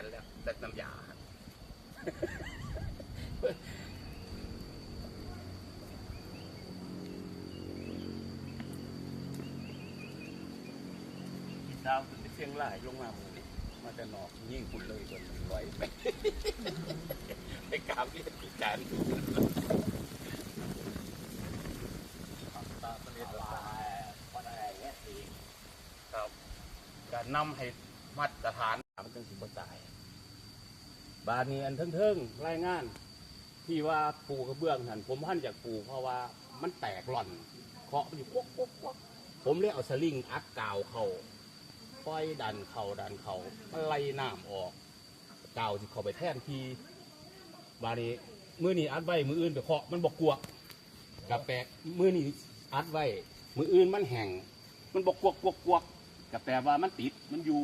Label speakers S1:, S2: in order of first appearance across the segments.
S1: นแล้วแต่น้ำยาครับพี่สาวเป็นเสียงหลายลงมาหมู่มาจะนอกยิ่งคุณเลยจนไหวไปไปกราบเรียนพิจารณ์
S2: ตาประเด็นว่าก็ได้แค่สี่
S1: ครับการนำให้มาตรฐาน มันจึงสิบ่ตาย บาดนี้อันเทิงๆรายงาน ที่ว่าปูกระเบื้องหันผมพันจากปูเพราะว่ามันแตกหล่อนเคาะอยู่กวกกวกกวกผมเลยเอาสลิงอัดกาวเขาปล่อยดันเขาดันเขามันไล่น้ำออกกาวที่เขาไปแท่นทีบาดนี้มือนี้อัดไว้มืออื่นไปเคาะมันบอกกลัวกับแปลมือนี้อัดไว้มืออื่นมันแห้งมันบกกวกกวกกวกกับแปลว่ามันติดมันอยู่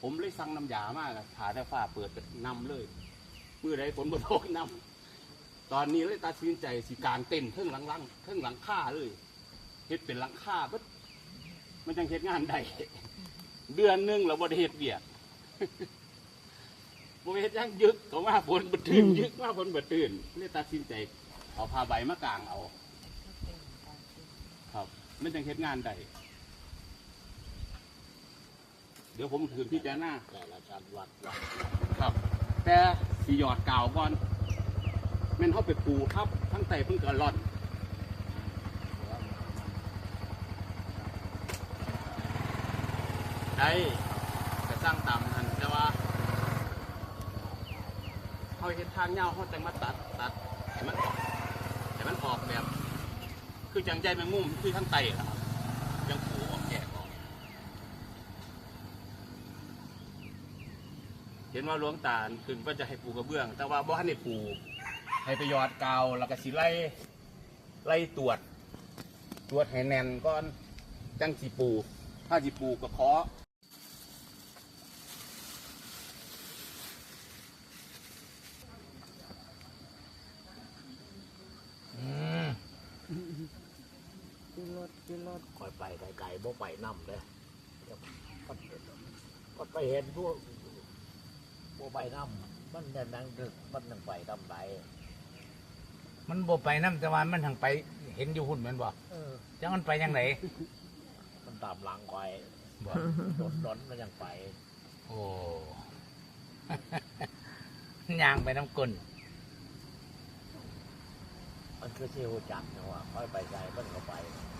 S1: ผมเลยสั่งน้ำยามากถ่าได้ฟ้าเปิดเป็นนำเลยเมื่อใดฝนบ่ตกนำตอนนี้เลยตัดสินใจสิกลางเต็นท์เครื่องหลังลังเครื่องหลังค่าเลยเฮ็ดเป็นหลังค่าเบิดมันจังเฮ็ดงานได้เดือนหนึงเราบ่ได้เฮ็ดเบียกบ่เฮ็ดหยังยึกเขาว่าฝนบ่ตื่นยึกว่าฝนบ่ตื่นเลยตัดสินใจเอาผ้าใบมากางเอา ครับมันจังเฮ็ดงานได้เดี๋ยวผมคืนพี่จารณา
S2: แต่ละชั้นวัดวัด
S1: ครับ แต่สีหยอดกาวก่อนแม่นเข้าไปปูครับ ทั้งไตเพิ่งเกิดร่อนได้จะสร้างตามทันแต่ว่าเขาเห็นทางเงาเขาจะมาตัดตัดให้มันออกให้มันออกแบบ คือจังใจแมงมุมคือทั้งไตอะครับยังปูออกแยกออก เห็นว่าหลวงตาขึ้นว่าจะให้ปูกระเบื้อง แต่ว่าบ่ให้ปูให้ไปหยอดกาวแล้วก็สิไล่ไล่ตรวจ ตรวจให้แน่นก่อนจังสิปูถ้าสิปูก็ขอ
S2: ขึ้นรถขึ้นรถคอยไปไกลๆบ่ไปน้ำเลยก็ก็ไปเห็นพวก บ่ไปน้ำมันจะนั่งดึกมันนั่งไปทำไร
S3: มันบ่ไปน้ำแต่ว่ามันทางไป เห็นอยู่หุ่นแมันบ่
S2: เออ
S3: จังมันไปยังไง
S2: มันตามหลังคอย
S3: บ่
S2: รถรถมันยังไป
S3: โอ้ย่างไปน้ำกลน
S2: มันคือเชี่ยวจักนะว่าค่อยไปไกลมันก็ไป
S3: โ